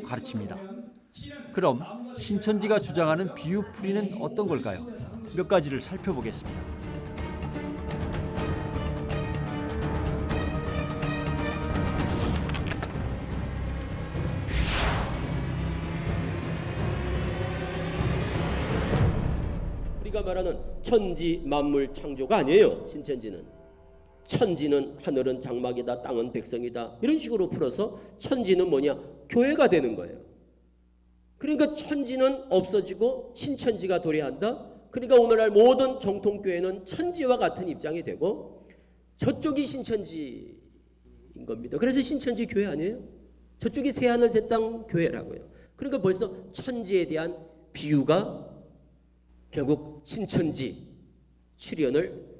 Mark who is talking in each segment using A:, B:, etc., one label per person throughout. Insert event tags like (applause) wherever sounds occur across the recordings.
A: 가르칩니다. 그럼 신천지가 주장하는 비유풀이는 어떤 걸까요? 몇 가지를 살펴보겠습니다.
B: 말하는 천지 만물 창조가 아니에요. 신천지는 천지는 하늘은 장막이다, 땅은 백성이다 이런 식으로 풀어서 천지는 뭐냐 교회가 되는 거예요. 그러니까 천지는 없어지고 신천지가 도래한다. 그러니까 오늘날 모든 정통교회는 천지와 같은 입장이 되고 저쪽이 신천지인 겁니다. 그래서 신천지 교회 아니에요? 저쪽이 새하늘 새 땅 교회라고요. 그러니까 벌써 천지에 대한 비유가 결국 신천지 출현을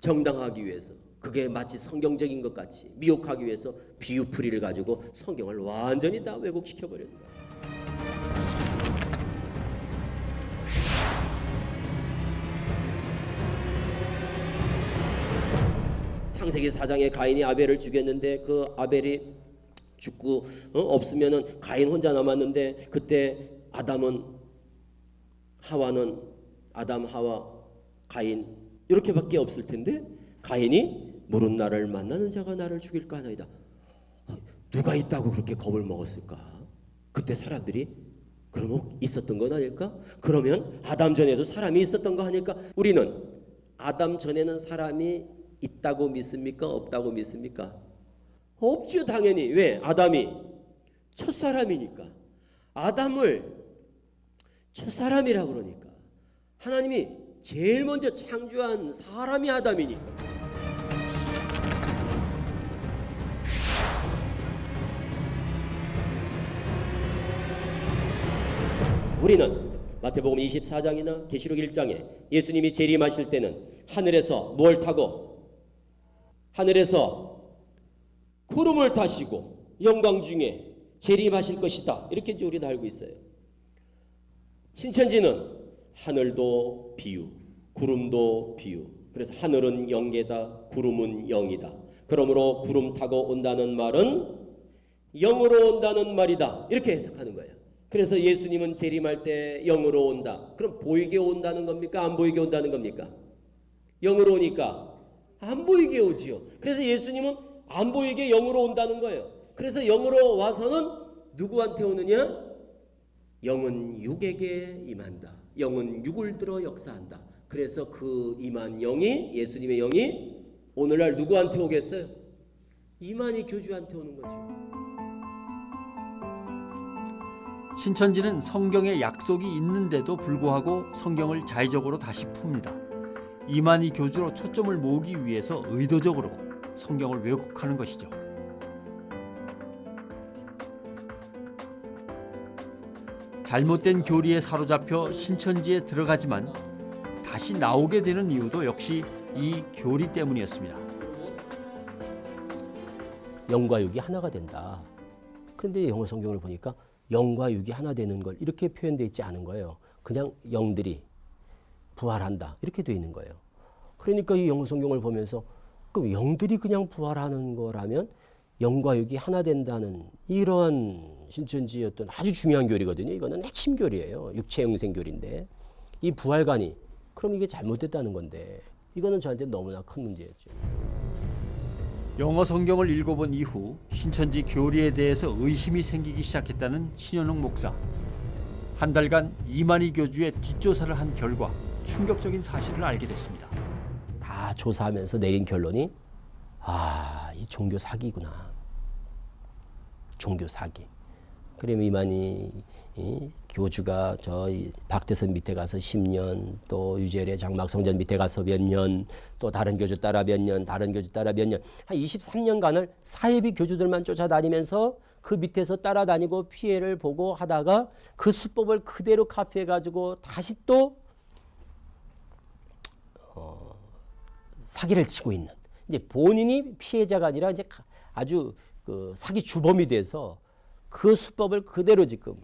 B: 정당화하기 위해서 그게 마치 성경적인 것 같이 미혹하기 위해서 비유풀이를 가지고 성경을 완전히 다 왜곡시켜 버리는 거예요. 창세기 4장에 가인이 아벨을 죽였는데 그 아벨이 죽고 어? 없으면은 가인 혼자 남았는데 그때 아담은 하와는 아담 하와 가인 이렇게밖에 없을 텐데 가인이 모른 나를 만나는 자가 나를 죽일까 하나이다. 어, 누가 있다고 그렇게 겁을 먹었을까? 그때 사람들이 그러면 있었던 건 아닐까? 그러면 아담 전에도 사람이 있었던 거 아닐까? 우리는 아담 전에는 사람이 있다고 믿습니까? 없다고 믿습니까? 없죠 당연히 왜 아담이 첫 사람이니까 아담을 첫 사람이라 그러니까 하나님이 제일 먼저 창조한 사람이 아담이니까 우리는 마태복음 24장이나 계시록 1장에 예수님이 재림하실 때는 하늘에서 뭘 타고 하늘에서 구름을 타시고 영광 중에 재림하실 것이다. 이렇게 이제 우리는 알고 있어요. 신천지는 하늘도 비유, 구름도 비유. 그래서 하늘은 영계다, 구름은 영이다. 그러므로 구름 타고 온다는 말은 영으로 온다는 말이다. 이렇게 해석하는 거예요. 그래서 예수님은 재림할 때 영으로 온다. 그럼 보이게 온다는 겁니까? 안 보이게 온다는 겁니까? 영으로 오니까 안 보이게 오지요. 그래서 예수님은 안 보이게 영으로 온다는 거예요. 그래서 영으로 와서는 누구한테 오느냐? 영은 육에게 임한다. 영은 육을 들어 역사한다. 그래서 그 임한 영이 예수님의 영이 오늘날 누구한테 오겠어요? 이만희 교주한테 오는 거죠.
A: 신천지는 성경에 약속이 있는데도 불구하고 성경을 자의적으로 다시 풉니다. 이만희 교주로 초점을 모으기 위해서 의도적으로 성경을 왜곡하는 것이죠. 잘못된 교리에 사로잡혀 신천지에 들어가지만 다시 나오게 되는 이유도 역시 이 교리 때문이었습니다.
C: 영과 육이 하나가 된다. 그런데 영어 성경을 보니까 영과 육이 하나 되는 걸 이렇게 표현되어 있지 않은 거예요. 그냥 영들이 부활한다. 이렇게 되어 있는 거예요. 그러니까 이 영어 성경을 보면서 그럼 영들이 그냥 부활하는 거라면 영과 육이 하나 된다는 이러한 신천지의 어떤 아주 중요한 교리거든요. 이거는 핵심 교리예요. 육체 영생 교리인데 이 부활관이 그럼 이게 잘못됐다는 건데 이거는 저한테 너무나 큰 문제였죠.
A: 영어 성경을 읽어본 이후 신천지 교리에 대해서 의심이 생기기 시작했다는 신현웅 목사. 한 달간 이만희 교주의 뒷조사를 한 결과 충격적인 사실을 알게 됐습니다.
C: 다 조사하면서 내린 결론이 아, 이 종교 사기구나. 종교 사기. 그러면 이만희 이 교주가 저희 박대선 밑에 가서 10년, 또 유재래 장막성전 밑에 가서 몇 년, 또 다른 교주 따라 몇 년, 다른 교주 따라 몇 년, 한 23년간을 사회비 교주들만 쫓아다니면서 그 밑에서 따라다니고 피해를 보고 하다가 그 수법을 그대로 카피해 가지고 다시 또 사기를 치고 있는. 이제 본인이 피해자가 아니라 이제 가- 아주 그 사기 주범이 돼서 그 수법을 그대로 지금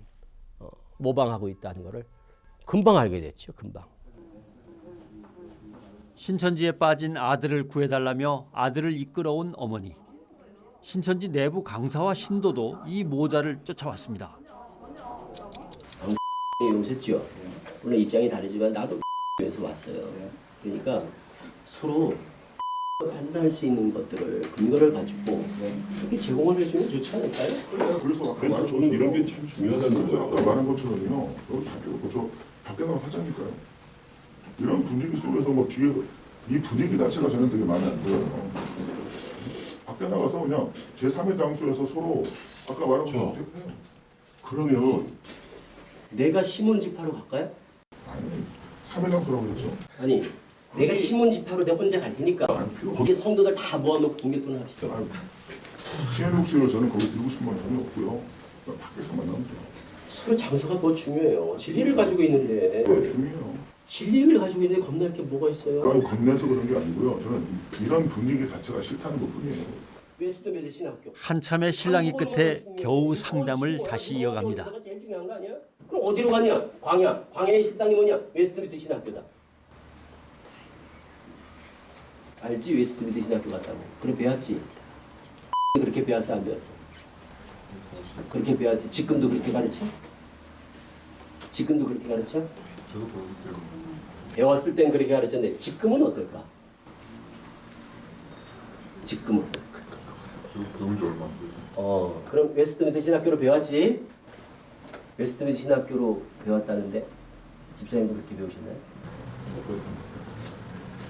C: 어, 모방하고 있다는 것을 금방 알게 됐죠. 금방.
A: 신천지에 빠진 아들을 구해달라며 아들을 이끌어온 어머니. 신천지 내부 강사와 신도도 이 모자를 쫓아왔습니다.
B: 오셨죠? 물론 입장이 다르지만 나도 (laughs) 에서 왔어요. 그러니까 서로 판단할 수 있는 것들을 근거를 가지고 이렇게 제공을 해주면 좋지 않을까요?
D: 그래서 아까
E: 그래서
D: 말한
E: 저는 이런 게
D: 것처럼
E: 참 중요하다는 거예요.
D: 아까 말한 것처럼요. 여기 저 밖에 나가 사장니까요. 이런 분위기 속에서 뭐 뒤에 이 분위기 자체가 저는 되게 마음에 안 들어요. 밖에 나가서 그냥 제 3의 당수에서 서로 아까 말한 것처럼
E: 저.
D: 대표해요.
E: 그러면
B: 내가 신문집하러 갈까요?
D: 아니 3의 당수라고 그랬죠.
B: 아니 내가 신문집하러 내가 혼자 갈 테니까 거기 성도들 다 모아놓고 동계돈을 합시다.
D: 씨를 저는 거기 들고 싶은 건 전혀 없고요. 밖에서 만나면 돼요.
B: 서로 장소가 뭐 중요해요. 진리를 가지고 있는데
D: 그게 중요해요.
B: 진리를 가지고 있는데 겁날 게 뭐가 있어요?
D: 아니 겁내서 그런 게 아니고요. 저는 이런 분위기 자체가 싫다는 것뿐이에요.
B: 웨스트 신학교.
A: 한참의 신랑이 끝에 겨우 상담을 다시 이어갑니다.
B: 거기서가 제일 중요한 거 아니야? 그럼 어디로 가냐? 광야. 광야의 실상이 뭐냐? 웨스트미드 신학교다. 알지? 웨스트미드 신학교 갔다고. 그래 배웠지. (laughs) 그렇게 배웠어 안 배웠어? 그렇게 배웠지. 지금도 그렇게 가르쳐? 지금도 그렇게 가르쳐? 배웠을 땐 그렇게 가르쳤는데 지금은 어떨까? 지금은. 어, 그럼 웨스트미드 신학교로 배웠지? 웨스트미드 신학교로 배웠다는데 집사님도 그렇게 배우셨나요?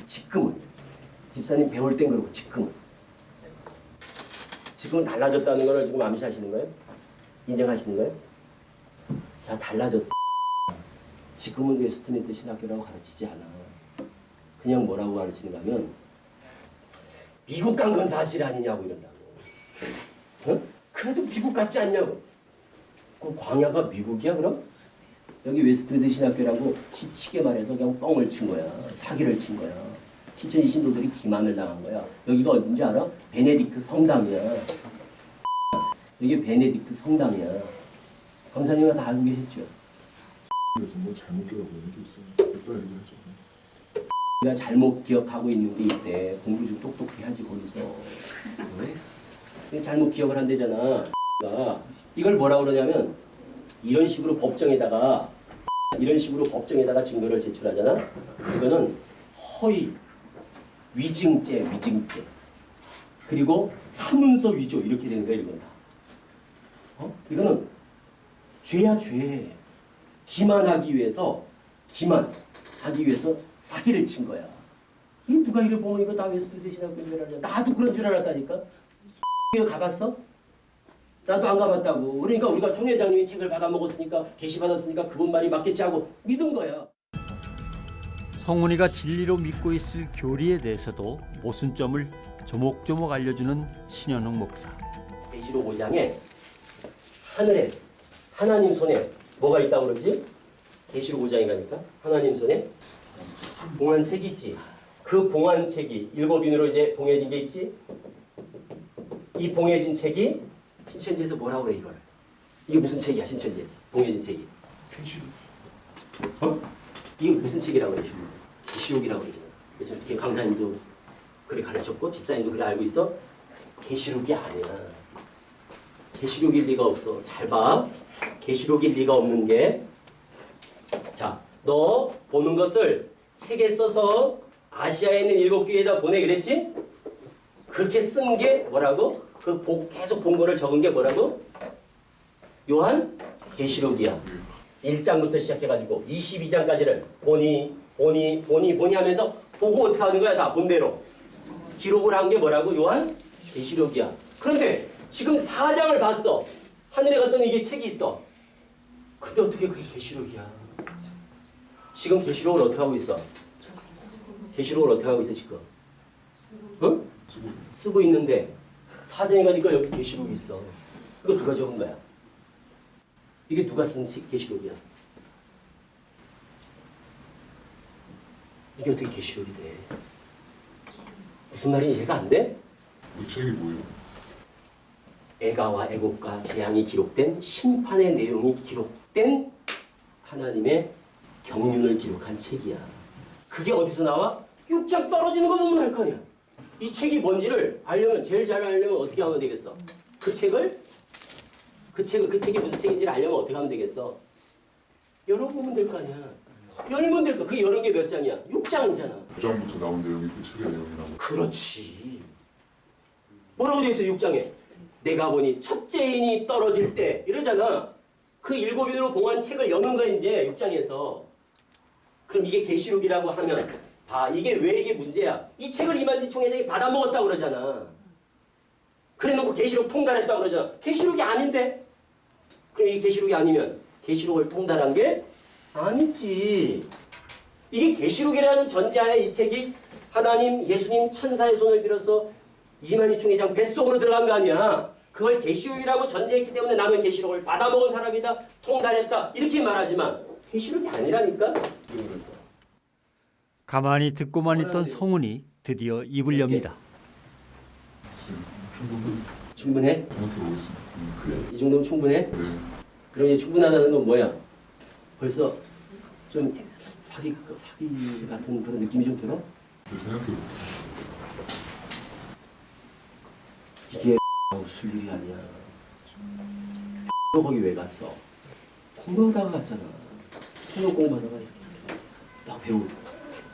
B: 지금은 집사님 배울 땐 그렇고 지금은 지금은 달라졌다는 걸 지금 암시하시는 거예요? 인정하시는 거예요? 자 달라졌어. 지금은 웨스트미드 신학교라고 가르치지 않아. 그냥 뭐라고 가르치는가 하면 미국 간 건 사실 아니냐고 이런다고. 어? 그래도 미국 같지 않냐고. 그 광야가 미국이야 그럼? 여기 웨스트미드 신학교라고 시- 쉽게 말해서 그냥 뻥을 친 거야. 사기를 친 거야. 신천지 신도들이 기만을 당한 거야. 여기가 어딘지 알아? 베네딕트 성당이야. 이게 베네딕트 성당이야. 강사님은 다 알고 계셨죠?
D: 정말 잘못 기억하고 있는 게 있어요. 이따 얘기하죠.
B: 우리가 잘못 기억하고 있는 게 있대. 공부 좀 똑똑히 하지 거기서. 응? 잘못 기억을 한대잖아. 가 이걸 뭐라 그러냐면 이런 식으로 법정에다가 이런 식으로 법정에다가 증거를 제출하잖아. 이거는 허위, 위증죄, 위증죄. 그리고 사문서 위조 이렇게 되는 거야 이건 다. 어? 이거는 죄야 죄. 기만하기 위해서 기만하기 위해서 사기를 친 거야. 이 누가 이래 보면 이거 다 신학교인 줄 알았냐? 나도 그런 줄 알았다니까. 이거 (laughs) 가봤어? 나도 안 가봤다고. 그러니까 우리가 총 회장님이 책을 받아 먹었으니까 게시 받았으니까 그분 말이 맞겠지 하고 믿은 거야.
A: 성훈이가 진리로 믿고 있을 교리에 대해서도 모순점을 조목조목 알려주는 신현웅 목사.
B: 계시록 5장에 하늘에 하나님 손에 뭐가 있다고 그러지? 계시록 5장에 가니까 하나님 손에 봉안책이 있지. 그 봉안책이 일곱 인으로 이제 봉해진 게 있지. 이 봉해진 책이 신천지에서 뭐라고 그래 이걸? 이게 무슨 책이야 신천지에서 봉해진 책이? 어? 이게 무슨 책이라고 그래? 계시록이라고 그러잖아. 그죠? 이게 강사님도 그래 가르쳤고 집사님도 그래 알고 있어. 계시록이 아니야. 계시록일 리가 없어. 잘 봐. 계시록일 리가 없는 게. 자, 너 보는 것을 책에 써서 아시아에 있는 일곱 교회에다 보내 그랬지? 그렇게 쓴 게 뭐라고? 그 보- 계속 본 거를 적은 게 뭐라고? 요한 계시록이야. 1장부터 시작해가지고 22장까지를 보니 보니 보니 보니 하면서 보고 어떻게 하는 거야 다 본대로 기록을 한 게 뭐라고 요한 계시록이야. 그런데 지금 4장을 봤어. 하늘에 갔더니 이게 책이 있어. 근데 어떻게 그게 계시록이야? 지금 계시록을 어떻게 하고 있어? 계시록을 어떻게 하고 있어 지금? 응? 쓰고 있는데 사장에 가니까 여기 계시록이 있어. 이거 누가 적은 거야? 이게 누가 쓴 책- 계시록이야? 이게 어떻게 계시록이 돼? 무슨 말인지 이해가 안 돼?
D: 이 책이 뭐예요?
B: 애가와 애곡과 재앙이 기록된 심판의 내용이 기록된 하나님의 경륜을 기록한 책이야. 그게 어디서 나와? 6장 떨어지는 거 보면 알 거 아니야. 이 책이 뭔지를 알려면 제일 잘 알려면 어떻게 하면 되겠어? 그 책을 그 책을 그 책이 무슨 책인지를 알려면 어떻게 하면 되겠어? 열어보면 될 거 아니야. 될 거. 그 여러 개 몇 장이야? 6장이잖아.
D: 9장부터 나온 내용이 그 책의 내용이라고.
B: 그렇지. 뭐라고 되어 있어 6장에? 내가 보니 첫째인이 떨어질 때 이러잖아. 그 일곱인으로 봉한 책을 여는 거야 이제 6장에서. 그럼 이게 계시록이라고 하면 봐 이게 왜 이게 문제야? 이 책을 이만지 총회장이 받아먹었다 고 그러잖아. 그래놓고 계시록 통달했다 고 그러잖아. 계시록이 아닌데? 그럼 이게 계시록이 아니면 계시록을 통달한 게 아니지. 이게 계시록이라는 전제하에 이 책이 하나님, 예수님, 천사의 손을 빌어서 이만희 총회장 뱃속으로 들어간 거 아니야. 그걸 계시록이라고 전제했기 때문에 나는 계시록을 받아먹은 사람이다, 통달했다 이렇게 말하지만 계시록이 아니라니까.
A: 가만히 듣고만 있던 성훈이 드디어 입을 엽니다.
D: 충분히
B: 충분해?
D: 음, 그래.
B: 이 정도면 충분해?
D: 네.
B: 그럼 이제 충분하다는 건 뭐야? 벌써 좀 사기 사기 같은 그런 느낌이 좀 들어? 이게 웃을 일이 아니야. 너 거기 왜 갔어? 공부하다가 갔잖아. 성경 공부하다가 이렇게. 나 배우.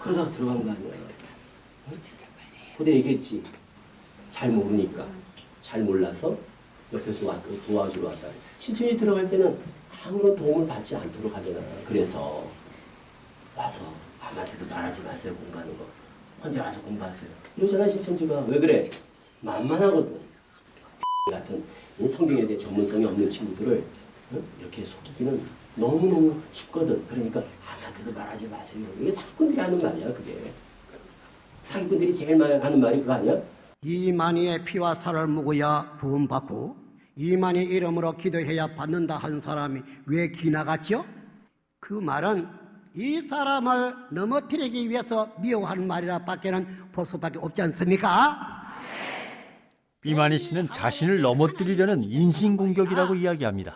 B: 그러다가 들어간 거 아니야. 근데 얘기했지. 잘 모르니까. 잘 몰라서 옆에서 왔, 도와주러 왔다. 신천지 들어갈 때는 아무런 도움을 받지 않도록 하잖아. 그래서 와서 아무한테도 말하지 마세요 공부하는 거. 혼자 와서 공부하세요. 이러잖아 신천지가. 왜 그래? 만만하거든. (laughs) 같은 이 성경에 대해 전문성이 없는 친구들을 어? 이렇게 속이기는 너무너무 쉽거든. 그러니까 아무한테도 말하지 마세요. 이게 사기꾼들이 하는 말이야, 그게. 사기꾼들이 제일 많이 하는 말이 그거 아니야?
F: 이만희의 피와 살을 먹어야 구원받고 이만희 이름으로 기도해야 받는다 한 사람이 왜 기나갔죠? 그 말은 이 사람을 넘어뜨리기 위해서 미워하는 말이라 밖에는 볼 수밖에 없지 않습니까?
A: 이만희 씨는 자신을 넘어뜨리려는 인신공격이라고 이야기합니다.